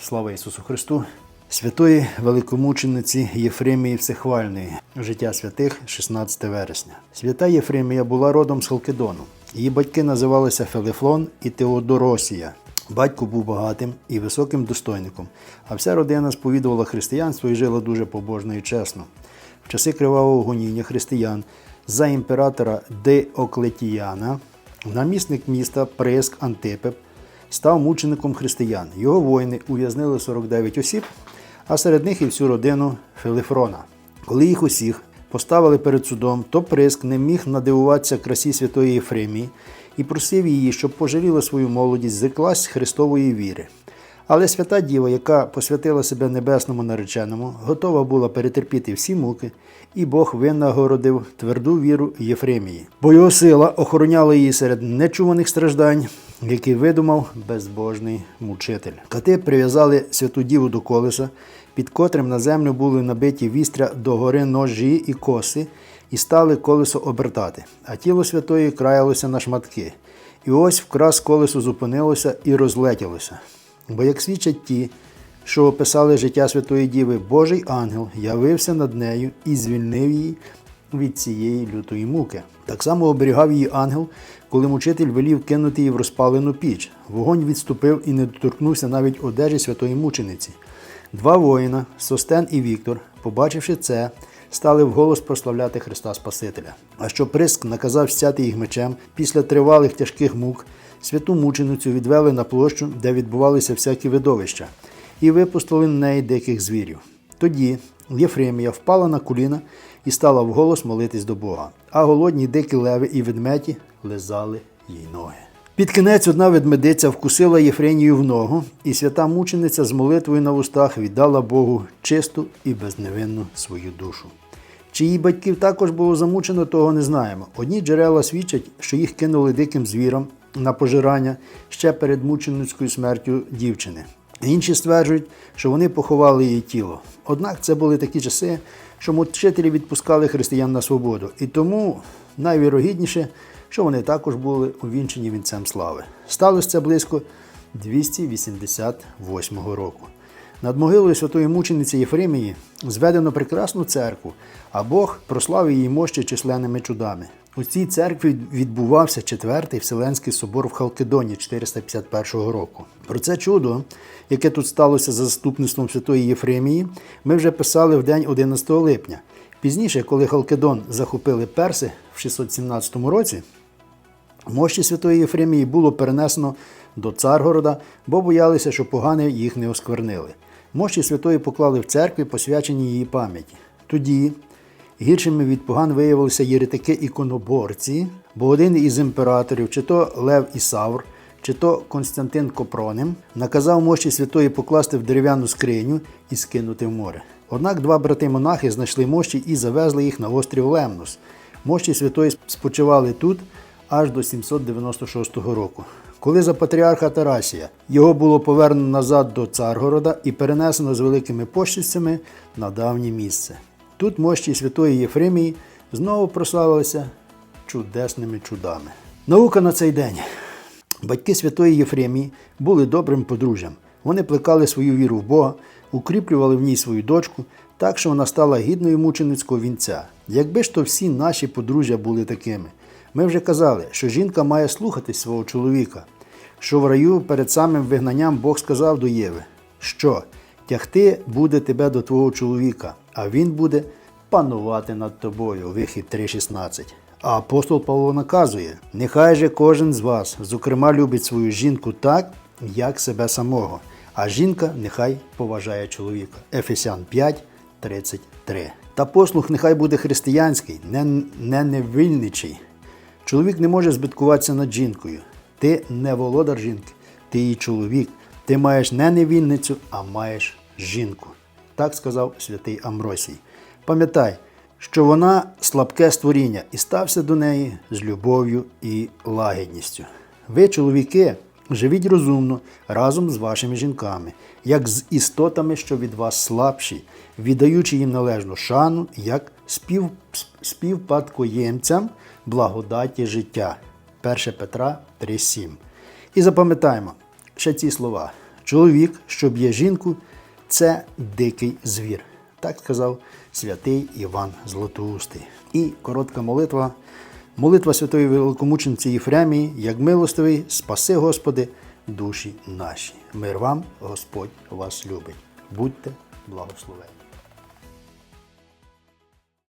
слава Ісусу Христу, святої великомучениці Єфремії Всехвальної, життя святих, 16 вересня. Свята Єфремія була родом з Халкидону. Її батьки називалися Фелефлон і Теодоросія. Батько був багатим і високим достойником, а вся родина сповідувала християнство і жила дуже побожно і чесно. В часи кривавого гоніння християн за імператора Деоклетіяна намісник міста Приск Антипеп став мучеником християн. Його воїни ув'язнили 49 осіб, а серед них і всю родину Филифрона. Коли їх усіх поставили перед судом, то Приск не міг надивуватися красі святої Єфремії і просив її, щоб пожаліла свою молодість, зреклась Христової віри. Але свята діва, яка посвятила себе небесному нареченому, готова була перетерпіти всі муки, і Бог винагородив тверду віру Єфремії, бо його сила охороняла її серед нечуваних страждань, які видумав безбожний мучитель. Кати прив'язали святу діву до колеса, під котрим на землю були набиті вістря до гори ножі і коси, і стали колесо обертати, а тіло святої краялося на шматки. І ось вкрас колесо зупинилося і розлетілося. Бо, як свідчать ті, що описали життя Святої Діви, Божий ангел явився над нею і звільнив її від цієї лютої муки. Так само оберігав її ангел, коли мучитель велів кинути її в розпалену піч. Вогонь відступив і не доторкнувся навіть одежі святої мучениці. Два воїна, Состен і Віктор, побачивши це, стали вголос прославляти Христа Спасителя. А що Приск наказав стяти їх мечем після тривалих тяжких мук, святу мученицю відвели на площу, де відбувалися всякі видовища, і випустили на неї диких звірів. Тоді Єфремія впала на коліна і стала вголос молитись до Бога, а голодні дикі леви і ведметі лизали їй ноги. Під кінець одна ведмедиця вкусила Єфренію в ногу, і свята мучениця з молитвою на вустах віддала Богу чисту і безневинну свою душу. Чи її батьків також було замучено, того не знаємо. Одні джерела свідчать, що їх кинули диким звірам на пожирання ще перед мученицькою смертю дівчини. Інші стверджують, що вони поховали її тіло. Однак це були такі часи, що мучителі відпускали християн на свободу, і тому найвірогідніше, що вони також були увінчені вінцем слави. Сталося це близько 288 року. Над могилою святої мучениці Єфремії зведено прекрасну церкву, а Бог прославив її мощі численними чудами. У цій церкві відбувався четвертий Вселенський собор в Халкидоні 451 року. Про це чудо, яке тут сталося за заступництвом святої Єфремії, ми вже писали в день 11 липня. Пізніше, коли Халкидон захопили перси в 617 році, Мощі святої Єфремії було перенесено до Царгорода, бо боялися, що погани їх не осквернили. Мощі святої поклали в церкві, посвячені її пам'яті. Тоді гіршими від поган виявилися єретики-іконоборці, бо один із імператорів, чи то Лев Ісавр, чи то Константин Копроним, наказав мощі святої покласти в дерев'яну скриню і скинути в море. Однак два брати-монахи знайшли мощі і завезли їх на острів Лемнос. Мощі святої спочивали тут аж до 796 року. Коли за патріарха Тарасія його було повернено назад до Царгорода і перенесено з великими пощастями на давнє місце. Тут мощі святої Єфремії знову прославилися чудесними чудами. Наука на цей день. Батьки святої Єфремії були добрим подружжям. Вони плекали свою віру в Бога, укріплювали в ній свою дочку, так що вона стала гідною мученицького вінця. Якби ж то всі наші подружжя були такими. Ми вже казали, що жінка має слухатись свого чоловіка, що в раю перед самим вигнанням Бог сказав до Єви, що тягти буде тебе до твого чоловіка, а він буде панувати над тобою. Вихід 3.16. А апостол Павло наказує: нехай же кожен з вас, зокрема, любить свою жінку так, як себе самого, а жінка нехай поважає чоловіка. Ефесян 5, 33. Та послух нехай буде християнський, не, не невільничий. Чоловік не може збиткуватися над жінкою. Ти не володар жінки, ти її чоловік. Ти маєш не невільницю, а маєш жінку. Так сказав святий Амросій. Пам'ятай, що вона слабке створіння і стався до неї з любов'ю і лагідністю. Ви, чоловіки, живіть розумно разом з вашими жінками, як з істотами, що від вас слабші, віддаючи їм належну шану, як спів, співпадкоємцям благодаті життя. 1 Петра 3,7. І запам'ятаємо ще ці слова. Чоловік, що б'є жінку, це дикий звір. Так сказав святий Іван Златоустий. І коротка молитва. Молитва святої великомученці Єфремії, як милостивий, спаси, Господи, душі наші. Мир вам, Господь вас любить. Будьте благословені.